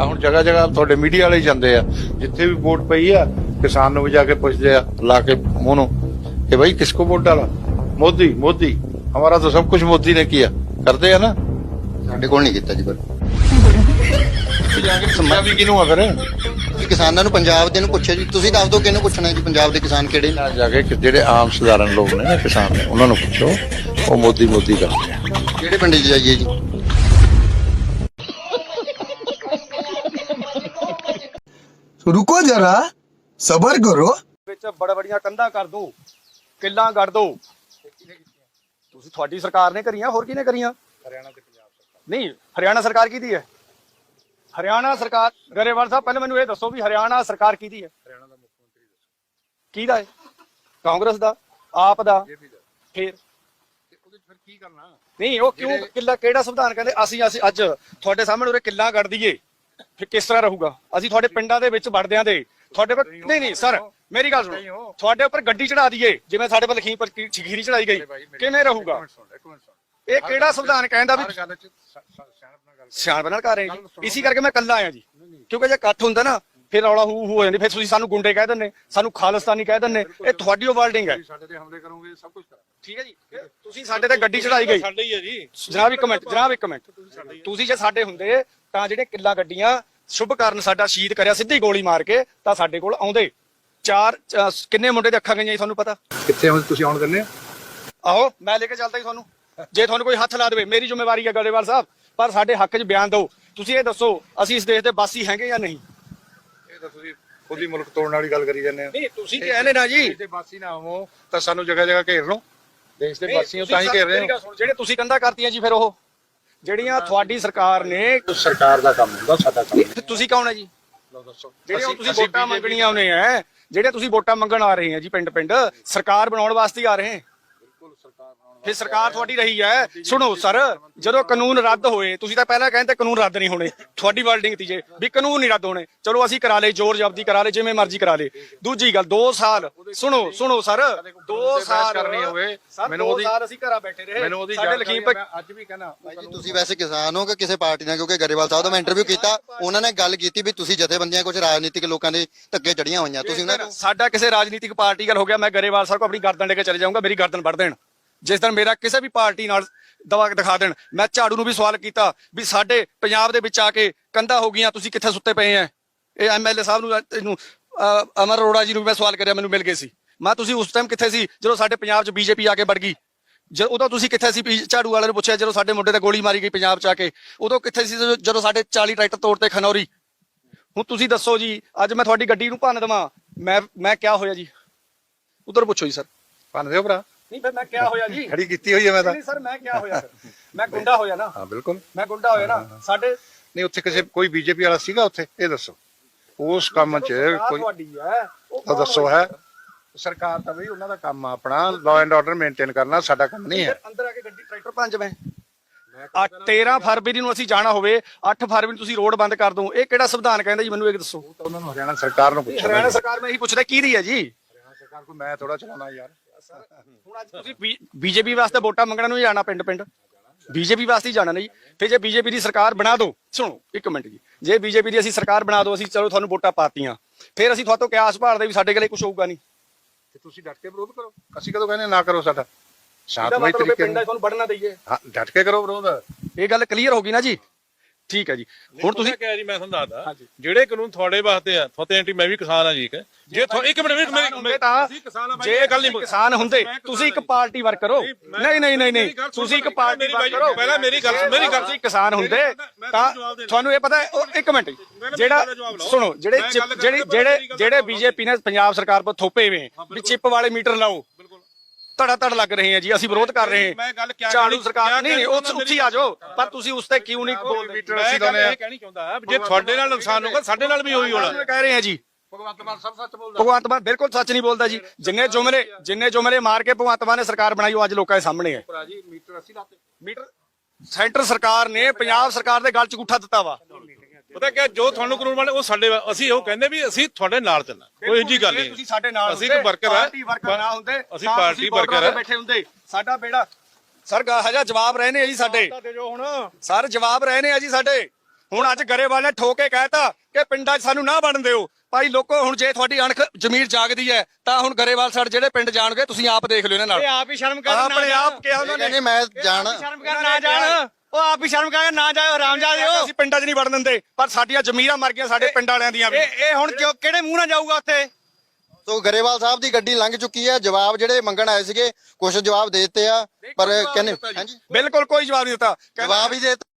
ਆ ਹੁਣ ਜਗ੍ਹਾ ਜਗ੍ਹਾ ਤੁਹਾਡੇ ਮੀਡੀਆ ਵਾਲੇ ਜਾਂਦੇ ਆ। ਜਿੱਥੇ ਵੀ ਵੋਟ ਪਈ ਆ ਕਿਸਾਨ ਨੂੰ ਵੀ ਜਾ ਕੇ ਪੁੱਛਦੇ ਆ ਲਾ ਕੇ ਮੂੰਹ ਨੂੰ ਕਿ ਭਾਈ ਕਿਸਕੋ ਵੋਟ ਡਾਲਾ? ਮੋਦੀ ਮੋਦੀ ਹਮਾਰਾ ਤਾਂ ਸਭ ਕੁਝ ਮੋਦੀ ਨੇ ਕੀਤਾ ਕਰਦੇ ਆ ਨਾ? ਸਾਡੇ ਕੋਲ ਨਹੀਂ ਕੀਤਾ ਜੀ ਪਰ। ਜਾ ਕੇ ਸਮਝਿਆ ਵੀ ਕਿਹਨੂੰ ਆ ਫਿਰ? ਤੁਸੀਂ ਕਿਸਾਨਾਂ ਨੂੰ ਪੰਜਾਬ ਦੇ ਨੂੰ ਪੁੱਛਿਆ ਜੀ। ਤੁਸੀਂ ਦੱਸ ਦਿਓ ਕਿਹਨੂੰ ਪੁੱਛਣਾ ਜੀ ਪੰਜਾਬ ਦੇ ਕਿਸਾਨ ਕਿਹੜੇ ਨੇ? ਜਾ ਕੇ ਕਿ ਜਿਹੜੇ ਆਮ ਸਧਾਰਨ ਲੋਕ ਨੇ ਨਾ ਕਿਸਾਨ ਨੇ ਉਹਨਾਂ ਨੂੰ ਪੁੱਛੋ। ਉਹ ਮੋਦੀ ਮੋਦੀ ਕਰਦੇ ਆ। ਕਿਹੜੇ ਪਿੰਡ 'ਚ ਜਾਈਏ ਜੀ? ਰੁਕੋ ਜਰਾ ਸਬਰ ਕਰੋ। ਵਿੱਚ ਬੜ ਬੜੀਆਂ ਕੰਧਾਂ ਕਰ ਦੋ ਕਿੱਲਾਂ ਗੜ ਦੋ। ਤੁਸੀਂ ਤੁਹਾਡੀ ਸਰਕਾਰ ਨੇ ਕਰੀਆਂ ਹੋਰ ਕਿਹਨੇ ਕਰੀਆਂ? ਹਰਿਆਣਾ ਤੇ ਪੰਜਾਬ ਸਰਕਾਰ। ਨਹੀਂ ਹਰਿਆਣਾ ਸਰਕਾਰ ਕਿਹਦੀ ਹੈ? ਹਰਿਆਣਾ ਸਰਕਾਰ ਗਰੇਵਾਲ ਸਾਹਿਬ ਪਹਿਲਾਂ ਮੈਨੂੰ ਇਹ ਦੱਸੋ ਵੀ ਹਰਿਆਣਾ ਸਰਕਾਰ ਕਿਹਦੀ ਹੈ? ਹਰਿਆਣਾ ਦਾ ਮੁੱਖ ਮੰਤਰੀ ਦੱਸੋ। ਕਿਹਦਾ ਹੈ? ਕਾਂਗਰਸ ਦਾ ਆਪ ਦਾ ਫਿਰ? ਕੀ ਕਰਨਾ? ਨਹੀਂ ਉਹ ਕਿਉਂ ਕਿੱਲਾ ਕਿਹੜਾ ਸੰਵਿਧਾਨ ਕਹਿੰਦੇ ਅਸੀਂ ਅਸੀਂ ਅੱਜ ਤੁਹਾਡੇ ਸਾਹਮਣੇ ਉਰੇ ਕਿੱਲਾ ਕੱਢ ਦਈਏ। ਫਿਰ ਕਿਸ ਤਰ੍ਹਾਂ ਰਹੂਗਾ? ਅਸੀਂ ਤੁਹਾਡੇ ਪਿੰਡਾਂ ਦੇ ਵਿੱਚ ਵੜਦਿਆਂ ਦੇ ਤੁਹਾਡੇ ਪਰ ਨਹੀਂ ਨਹੀਂ ਸਰ ਮੇਰੀ ਗੱਲ ਸੁਣੋ। ਤੁਹਾਡੇ ਉੱਪਰ ਗੱਡੀ ਚੜਾ ਦਈਏ ਜਿਵੇਂ ਸਾਡੇ ਪਰ ਲਖੀਮਪੁਰ ਖੀਰੀ ਚੜਾਈ ਗਈ। ਕਿਵੇਂ ਰਹੂਗਾ? ਇਹ ਕਿਹੜਾ ਸੰਵਿਧਾਨ ਕਹਿੰਦਾ ਵੀ ਸਿਆਣਪ ਨਾਲ ਕਰ ਰਹੇ ਜੀ। ਇਸੇ ਕਰਕੇ ਮੈਂ ਕੱਲਾ ਆਇਆ ਜੀ। ਕਿਉਂਕਿ ਜੇ ਇਕੱਠ ਹੁੰਦਾ ਨਾ ਫਿਰ ਰੌਲਾ ਹੂ ਹੂ ਜਾਂਦੀ। ਫਿਰ ਤੁਸੀਂ ਸਾਨੂੰ ਗੁੰਡੇ ਕਹਿ ਦਿੰਦੇ ਸਾਨੂੰ ਖਾਲਿਸਤਾਨੀ ਕਹਿ ਦਿੰਦੇ। ਇਹ ਤੁਹਾਡੀ ਵਰਡਿੰਗ ਹੈ। ਸਾਡੇ ਤੇ ਹਮਲੇ ਕਰੋਗੇ ਸਭ ਕੁਝ ਠੀਕ ਹੈ ਜੀ। ਤੁਸੀਂ ਸਾਡੇ ਤੇ ਗੱਡੀ ਚੜਾਈ ਗਈ। ਸਾਡੇ ਹੀ ਹੈ ਜੀ। ਜਨਾਬ ਇੱਕ ਮਿੰਟ ਜਨਾਬ ਇੱਕ ਮਿੰਟ। ਤੁਸੀਂ ਜੇ ਸਾਡੇ ਹੁੰਦੇ ਤਾਂ ਜਿਹੜੇ ਕਿੱਲਾ ਗੱਡੀਆਂ ਸ਼ੁਭ ਕਰਨ ਸਾਡਾ ਸ਼ਹੀਦ ਕਰਿਆ ਸਿੱਧੀ ਗੋਲੀ ਮਾਰ ਕੇ ਤਾਂ ਸਾਡੇ ਕੋਲ ਆਉਂਦੇ। ਚਾਰ ਅਹ, ਕਿੰਨੇ ਮੁੰਡੇ ਦੇ ਅੱਖਾਂ ਗਈਆਂ ਜੀ ਤੁਹਾਨੂੰ ਪਤਾ? ਕਿੱਥੇ ਹੁਣ ਤੁਸੀਂ ਆਉਣ ਦਿੰਦੇ ਆ ਆਹੋ ਮੈਂ ਲੈ ਕੇ ਚੱਲਦਾ ਜੀ ਤੁਹਾਨੂੰ। ਜੇ ਤੁਹਾਨੂੰ ਕੋਈ ਹੱਥ ਲਾ ਦੇਵੇ ਮੇਰੀ ਜ਼ਿੰਮੇਵਾਰੀ ਹੈ ਗੜੇਵਾਲ ਸਾਹਿਬ ਪਰ ਸਾਡੇ ਹੱਕ 'ਚ ਬਿਆਨ ਦਿਓ। ਤੁਸੀਂ ਇਹ ਦੱਸੋ ਅਸੀਂ ਇਸ ਦੇਸ਼ ਦੇ ਵਾਸੀ ਹੈਗੇ ਜਾਂ ਨਹੀਂ? ਇਹ ਤਾਂ ਤੁਸੀਂ ਖੁਦ ਹੀ ਮੁਲਕ ਤੋੜਨ ਵਾਲੀ ਗੱਲ ਕਰੀ ਜਾਂਦੇ ਆ ਨਹੀਂ ਤੁਸੀਂ ਕਹਿੰਦੇ ਨਾ ਜੀ। ਦੇ ਵਾਸੀ ਨਾ ਹੋਵੋ ਤਾਂ ਸਾਨੂੰ ਜਗ੍ਹਾ ਜਗ੍ਹਾ ਘੇਰ ਲਓ। ਦੇਸ਼ ਦੇ ਵਾਸੀ ਹੋ ਤਾਂ ਹੀ ਘੇਰ ਰਹੇ ਹੋ। ਜਿਹੜੇ ਤੁਸੀਂ ਕੰਧਾ ਕਰਤੀਆਂ ਜੀ ਫਿਰ ਉਹ ਜਿਹੜੀਆਂ ਤੁਹਾਡੀ ਸਰਕਾਰ ਨੇ ਸਰਕਾਰ ਦਾ ਕੰਮ ਹੁੰਦਾ ਸਾਡਾ ਕੰਮ ਫਿਰ ਤੁਸੀਂ ਕੌਣ ਹੈ ਜੀ? ਲਓ ਦੱਸੋ। ਜਿਹੜੇ ਉਹ ਤੁਸੀਂ ਵੋਟਾਂ ਮੰਗਣੀਆਂ ਆਉਨੇ ਆ ਜਿਹੜੇ ਤੁਸੀਂ ਵੋਟਾਂ ਮੰਗਣ ਆ ਰਹੇ ਆ ਜੀ ਪਿੰਡ ਪਿੰਡ ਸਰਕਾਰ ਬਣਾਉਣ ਵਾਸਤੇ ਹੀ ਆ ਰਹੇ ਆ ਫਿਰ ਸਰਕਾਰ ਤੁਹਾਡੀ ਰਹੀ ਹੈ। ਸੁਣੋ ਸਰ ਜਦੋਂ ਕਾਨੂੰਨ ਰੱਦ ਹੋਏ ਤੁਸੀਂ ਤਾਂ ਪਹਿਲਾਂ ਕਹਿੰਦੇ ਕਾਨੂੰਨ ਰੱਦ ਨਹੀਂ ਹੋਣੇ। ਤੁਹਾਡੀ ਵਰਡਿੰਗ ਤੀ ਜੇ ਵੀ ਕਾਨੂੰਨ ਨਹੀਂ ਰੱਦ ਹੋਣੇ। ਚਲੋ ਅਸੀਂ ਕਰਾ ਲਏ ਜ਼ੋਰ ਜ਼ਬਦੀ ਕਰਾ ਲਏ ਜਿਵੇਂ ਮਰਜ਼ੀ ਕਰਾ ਲਏ। ਦੂਜੀ ਗੱਲ 2 ਸਾਲ ਸੁਣੋ ਸੁਣੋ ਸਰ 2 ਸਾਲ ਕਰਨੀ ਹੋਵੇ, ਮੈਨੂੰ ਉਹਦੀ- ਸਾਲ ਅਸੀਂ ਘਰਾਂ ਬੈਠੇ ਰਹੇ। ਮੈਨੂੰ ਉਹਦੀ ਸਾਡੇ ਜਾਣਕਾਰੀ ਲਖੀਮਪੁਰ ਮੈਂ ਅੱਜ ਵੀ ਕਹਿਣਾ। ਜੀ ਤੁਸੀਂ ਵੈਸੇ ਕਿਸਾਨ ਹੋ ਕਿ ਕਿਸੇ ਪਾਰਟੀ ਨਾਲ? ਕਿਉਂਕਿ ਗਰੇਵਾਲ ਸਾਹਿਬ ਦਾ ਮੈਂ ਇੰਟਰਵਿਊ ਕੀਤਾ ਉਹਨਾਂ ਨੇ ਗੱਲ ਕੀਤੀ ਵੀ ਤੁਸੀਂ ਜਥੇਬੰਦੀਆਂ ਕੁਝ ਰਾਜਨੀਤਿਕ ਲੋਕਾਂ ਦੇ ਧੱਕੇ ਚੜੀਆਂ ਹੋਈਆਂ। ਤੁਸੀਂ ਉਹਨਾਂ ਨੂੰ ਸਾਡਾ ਕਿਸੇ ਰਾਜਨੀਤਿਕ ਪਾਰਟੀ ਗੱਲ ਹੋ ਗਿਆ ਮੈਂ ਗਰੇਵਾਲ ਸਾਹਿਬ ਕੋ ਆਪਣੀ ਗਰਦਨ ਲੈ ਕੇ ਚਲੇ ਜਾਊਂਗਾ ਮੇਰੀ ਗਰਦਨ ਵੱਢ ਦੇਣ। ਜਿਸ ਦਿਨ ਮੇਰਾ ਕਿਸੇ ਵੀ ਪਾਰਟੀ ਨਾਲ ਦਵਾ ਦਿਖਾ ਦੇਣ, ਮੈਂ ਝਾੜੂ ਨੂੰ ਵੀ ਸਵਾਲ ਕੀਤਾ ਵੀ ਸਾਡੇ ਪੰਜਾਬ ਦੇ ਵਿੱਚ ਆ ਕੇ ਕੰਧਾ ਹੋ ਗਈਆਂ, ਤੁਸੀਂ ਕਿੱਥੇ ਸੁੱਤੇ ਪਏ ਆ ਇਹ ਐਮਐਲਏ ਸਾਹਿਬ ਨੂੰ, ਇਹਨੂੰ ਅਮਰ ਅਰੋੜਾ ਜੀ ਨੂੰ ਮੈਂ ਸਵਾਲ ਕਰਿਆ, ਮੈਨੂੰ ਮਿਲ ਗਏ ਸੀ। ਮੈਂ ਤੁਸੀਂ ਉਸ ਟਾਈਮ ਕਿੱਥੇ ਸੀ ਜਦੋਂ ਸਾਡੇ ਪੰਜਾਬ 'ਚ ਬੀਜੇਪੀ ਆ ਕੇ ਵੜ ਗਈ? ਜਦ ਉਦੋਂ ਤੁਸੀਂ ਕਿੱਥੇ ਸੀ? ਝਾੜੂ ਵਾਲੇ ਨੂੰ ਪੁੱਛਿਆ ਜਦੋਂ ਸਾਡੇ ਮੁੰਡੇ ਤੇ ਗੋਲੀ ਮਾਰੀ ਗਈ ਪੰਜਾਬ 'ਚ ਆ ਕੇ। ਉਦੋਂ ਕਿੱਥੇ ਸੀ ਜਦੋਂ- ਸਾਡੇ 40 ਟਰੈਕਟਰ ਤੋੜਤੇ ਖਨੌਰੀ? ਹੁਣ ਤੁਸੀਂ ਦੱਸੋ ਜੀ, ਅੱਜ ਮੈਂ ਤੁਹਾਡੀ ਗੱਡੀ ਨੂੰ ਭੰਨ ਦੇਵਾਂ। ਮੈਂ ਮੈਂ ਕਿਆ ਹੋਇਆ ਜੀ? ਉਧਰ ਪੁੱਛੋ ਜੀ, ਸਰ। ਭੰਨ ਦਿਓ ਭਰਾ। ਨਹੀਂ ਫਿਰ ਮੈਂ ਕਿਆ ਹੋਇਆ ਜੀ। ਖੜੀ ਕੀਤੀ ਹੋਈ ਹੈ ਮੈਂ ਤਾਂ। ਨਹੀਂ ਸਰ ਮੈਂ ਕਿਆ ਹੋਇਆ ਫਿਰ? ਮੈਂ ਗੁੰਡਾ ਹੋਇਆ ਨਾ। ਹਾਂ ਬਿਲਕੁਲ। ਮੈਂ ਗੁੰਡਾ ਹੋਇਆ ਨਾ ਸਾਡੇ ਨਹੀਂ ਉੱਥੇ ਕਿਸੇ ਕੋਈ ਬੀਜੇਪੀ ਵਾਲਾ ਸੀਗਾ ਉੱਥੇ? ਇਹ ਦੱਸੋ। ਉਸ ਕੰਮ 'ਚ ਕੋਈ ਤੁਹਾਡੀ ਹੈ। ਉਹ ਤਾਂ ਦੱਸੋ? ਹੈ? ਸਰਕਾਰ ਦਾ ਵੀ ਉਹਨਾਂ ਦਾ ਕੰਮ ਆ ਆਪਣਾ। ਲਾਅ ਐਂਡ ਆਰਡਰ ਮੇਨਟੇਨ ਕਰਨਾ ਸਾਡਾ ਕੰਮ ਨਹੀਂ ਹੈ। ਅੰਦਰ ਆ ਕੇ ਗੱਡੀ ਟਰੈਕਟਰ ਪੰਜ ਮੈਂ ਆ 13 ਫਰਵਰੀ ਨੂੰ ਅਸੀਂ ਜਾਣਾ ਹੋਵੇ 8 ਫਰਵਰੀ ਨੂੰ ਤੁਸੀਂ ਰੋਡ ਬੰਦ ਕਰ ਦੋ ਇਹ ਕਿਹੜਾ ਸੰਵਿਧਾਨ ਕਹਿੰਦਾ ਜੀ? ਮੈਨੂੰ ਇਹ ਦੱਸੋ। ਤਾਂ ਉਹਨਾਂ ਨੂੰ ਹਰਿਆਣਾ ਸਰਕਾਰ ਨੂੰ ਪੁੱਛਣਾ ਹਰਿਆਣਾ ਸਰਕਾਰ ਮੈਂ ਇਹੀ ਪੁੱਛਦਾ ਕਿਹਦੀ ਹੈ ਜੀ? ਹਰਿਆਣਾ ਸਰਕਾਰ ਕੋਈ ਮੈਂ ਥੋੜਾ ਚਲਾਉਣਾ ਯਾਰ। ਹੁਣ ਅੱਜ ਤੁਸੀਂ ਬੀਜੇਪੀ ਵਾਸਤੇ ਵੋਟਾਂ ਮੰਗਣ ਨੂੰ ਜਾਣਾ ਪਿੰਡ ਪਿੰਡ। ਬੀਜੇਪੀ ਵਾਸਤੇ ਹੀ ਜਾਣਾ ਨਹੀਂ। ਫਿਰ ਜੇ ਬੀਜੇਪੀ ਦੀ ਸਰਕਾਰ ਬਣਾ ਦਿਓ ਸੁਣੋ ਇੱਕ ਮਿੰਟ ਜੀ। ਜੇ ਬੀਜੇਪੀ ਦੀ ਅਸੀਂ ਸਰਕਾਰ ਬਣਾ ਦਿਓ ਅਸੀਂ ਚਲੋ ਤੁਹਾਨੂੰ ਵੋਟਾਂ ਪਾਤੀਆਂ। ਫਿਰ ਅਸੀਂ ਤੁਹਾਤੋਂ ਕਿਆਸ ਭਾਲਦੇ ਵੀ ਸਾਡੇ ਕੋਲੇ ਕੁਝ ਹੋਊਗਾ ਨਹੀਂ। ਤੇ ਤੁਸੀਂ ਡਟ ਕੇ ਵਿਰੋਧ ਕਰੋ। ਅਸੀਂ ਕਦੋਂ ਕਹਿੰਦੇ ਨਾ ਕਰੋ ਸਾਡਾ। ਸ਼ਾਂਤਮਈ ਤਰੀਕੇ ਨਾਲ। ਤੁਹਾਨੂੰ ਵੜਨਾ ਦਈਏ ਹਾਂ ਡਟ ਕੇ ਕਰੋ ਵਿਰੋਧ। ਇਹ ਗੱਲ ਕਲੀਅਰ ਹੋ ਗਈ ਨਾ ਜੀ। ਠੀਕ ਹੈ ਜੀ। ਹੁਣ ਤੁਸੀਂ ਕਿਹਾ ਜੀ ਮੈਂ ਤੁਹਾਨੂੰ ਦੱਸਦਾ ਜਿਹੜੇ ਕਾਨੂੰਨ ਤੁਹਾਡੇ ਵਾਸਤੇ ਆ ਤੁਹਾਡੇ ਐਂਟੀ ਮੈਂ ਵੀ ਕਿਸਾਨ ਆ ਜੀ ਇੱਕ। ਜੇ ਤੁਹਾ- ਇੱਕ ਮਿੰਟ ਮੇਰੀ ਤਾਂ ਤੁਸੀਂ ਕਿਸਾਨ ਆ ਬਾਈ, ਜੇ ਗੱਲ ਨਹੀਂ ਕਿਸਾਨ ਹੁੰਦੇ ਤੁਸੀਂ ਇੱਕ ਪਾਰਟੀ ਵਰਕ ਕਰੋ। ਨਹੀਂ ਨਹੀਂ ਨਹੀਂ ਨਹੀਂ ਤੁਸੀਂ ਇੱਕ ਪਾਰਟੀ ਵਰਕ ਕਰੋ। ਪਹਿਲਾਂ ਮੇਰੀ ਗੱਲ ਮੇਰੀ ਗੱਲ ਤੁਸੀਂ ਕਿਸਾਨ ਹੁੰਦੇ ਤਾਂ ਤੁਹਾਨੂੰ। ਤੁਹਾਨੂੰ ਇਹ ਪਤਾ ਹੈ ਇੱਕ ਮਿੰਟ ਜਿਹੜਾ। ਸੁਣੋ ਜਿਹੜੇ ਜਿਹੜੀ ਜਿਹੜੇ। ਬੀਜੇਪੀ ਨੇ ਪੰਜਾਬ ਸਰਕਾਰ ਪਰ ਥੋਪੇ ਹੋਏ ਵੀ ਚਿਪ ਵਾਲੇ ਮੀਟਰ ਲਾਓ। ਧੜਾ ਧੜ ਲੱਗ ਰਹੇ ਆ ਜੀ ਅਸੀਂ ਵਿਰੋਧ ਕਰ ਰਹੇ ਮੈਂ ਹਾਂ। ਗੱਲ ਕਿਆ ਝਾੜੂ ਸਰਕਾਰ ਨਹੀਂ ਨਹੀਂ ਉਸ ਉੱਥੇ ਹੀ ਆ ਜਾਓ ਪਰ ਤੁਸੀਂ ਉਸ ਤੇ ਕਿਉਂ ਨਹੀਂ ਬੋਲਦੇ? ਅਸੀਂ ਆ ਇਹ ਕਹਿਣੀ ਚਾਹੁੰਦਾ ਜੇ ਤੁਹਾਡੇ ਨਾਲ ਨੁਕਸਾਨ ਹੋਊਗਾ ਸਾਡੇ ਨਾਲ ਵੀ ਹੋਈ ਹੋਣਾ। ਕਹਿ ਰਹੇ ਆ ਜੀ। ਭਗਵੰਤ ਮਾਨ ਸਭ ਸੱਚ ਬੋਲਦਾ। ਭਗਵੰਤ ਮਾਨ ਬਿਲਕੁਲ ਸੱਚ ਨਹੀਂ ਬੋਲਦਾ ਜੀ। ਜਿੰਨੇ ਜੁਮਲੇ ਜਿੰਨੇ ਜੁਮਲੇ ਮਾਰ ਕੇ ਭਗਵੰਤ ਮਾਨ ਨੇ ਸਰਕਾਰ ਬਣਾਈ ਉਹ ਅੱਜ ਲੋਕਾਂ ਦੇ ਸਾਹਮਣੇ ਹੈ ਭਰਾ ਜੀ ਮੀਟਰ ਅਸੀਂ ਲਾਤੇ। ਮੀਟਰ ਸੈਂਟਰ ਸਰਕਾਰ ਨੇ ਪੰਜਾਬ ਸਰਕਾਰ ਦੇ ਗਲ ਚ ਗੁੱਠਾ ਦਿੱਤਾ ਵਾ। ਪਤਾ ਕਿ ਜੋ ਤੁਹਾਨੂੰ ਕਾਨੂੰਨ ਬਣੇ ਉਹ ਸਾਡੇ ਅਸੀਂ ਉਹ ਕਹਿੰਦੇ ਵੀ ਅਸੀਂ ਤੁਹਾਡੇ ਨਾਲ ਚੱਲਣਾ। ਕੋਈ ਜੀ ਗੱਲ ਨਹੀਂ। ਤੁਸੀਂ ਸਾਡੇ ਨਾਲ ਅਸੀਂ ਇੱਕ worker ਆ। ਪਾਰਟੀ ਵਰਕਰ ਨਾ ਹੁੰਦੇ ਅਸੀਂ ਤਾਂ ਪਾਰਟੀ worker ਆ। ਤੇ ਬੈਠੇ ਹੁੰਦੇ। ਸਾਡਾ ਬੇੜਾ ਸਰ ਗਾ ਹਜਾ ਜਵਾਬ ਰਹੇ ਨੇ ਜੀ ਸਾਡੇ। ਸਰ ਜਵਾਬ ਰਹੇ ਨੇ ਆ ਜੀ ਸਾਡੇ। ਹੁਣ ਅੱਜ ਗਰੇਵਾਲ ਨੇ ਠੋਕੇ ਕਹਿਤਾ ਕਿ ਪਿੰਡਾਂ 'ਚ ਸਾਨੂੰ ਨਾ ਵੜਨ ਦਿਓ। ਭਾਈ ਲੋਕੋ ਹੁਣ ਜੇ ਤੁਹਾਡੀ ਅਣਖ ਜ਼ਮੀਰ ਜਾਗਦੀ ਹੈ ਤਾਂ ਹੁਣ ਗਰੇਵਾਲ ਸਾਡੇ ਜਿਹੜੇ ਪਿੰਡ ਜਾਣਗੇ ਤੁਸੀਂ ਆਪ ਦੇਖ ਲਿਓ ਇਹਨਾਂ ਨਾਲ। ਇਹ ਆਪ ਹੀ ਸ਼ਰਮ ਕਰਨ ਆਪਣੇ ਆਪ ਕਿਹਾ ਉਹਨਾਂ ਨੇ। ਨਹੀਂ ਮੈਂ ਜਾਣ। ਸ਼ਰਮ ਕਰ ਨਾ ਜਾਣ। ਉਹ ਆਪ ਹੀ ਸ਼ਰਮ ਕਰ ਨਾ ਜਾਓ ਆਰਾਮ ਜਾ ਦਿਓ ਅਸੀਂ ਪਿੰਡਾਂ 'ਚ ਨਹੀਂ ਵੜਨ ਦਿੰਦੇ ਪਰ ਸਾਡੀਆਂ ਜ਼ਮੀਰਾਂ ਮਰ ਗਈਆਂ ਸਾਡੇ ਪਿੰਡ ਵਾਲਿਆਂ ਦੀਆਂ ਵੀ। ਇਹ ਇਹ ਹੁਣ ਕਿਉਂ ਕਿਹੜੇ ਮੂੰਹ ਨਾਲ ਜਾਊਗਾ ਉੱਥੇ? ਸੋ ਗਰੇਵਾਲ ਸਾਹਿਬ ਦੀ ਗੱਡੀ ਲੰਘ ਚੁੱਕੀ ਹੈ ਜਵਾਬ ਜਿਹੜੇ ਮੰਗਣ ਆਏ ਸੀਗੇ ਕੁਝ ਜਵਾਬ ਦੇ ਦਿੱਤੇ ਆ ਪਰ ਕਹਿੰਦੇ ਹਾਂਜੀ? ਬਿਲਕੁਲ ਕੋਈ ਜਵਾਬ ਨਹੀਂ ਦਿੱਤਾ। ਕਹਿੰਦਾ ਜਵਾਬ ਹੀ ਦੇ ਦਿੱਤਾ।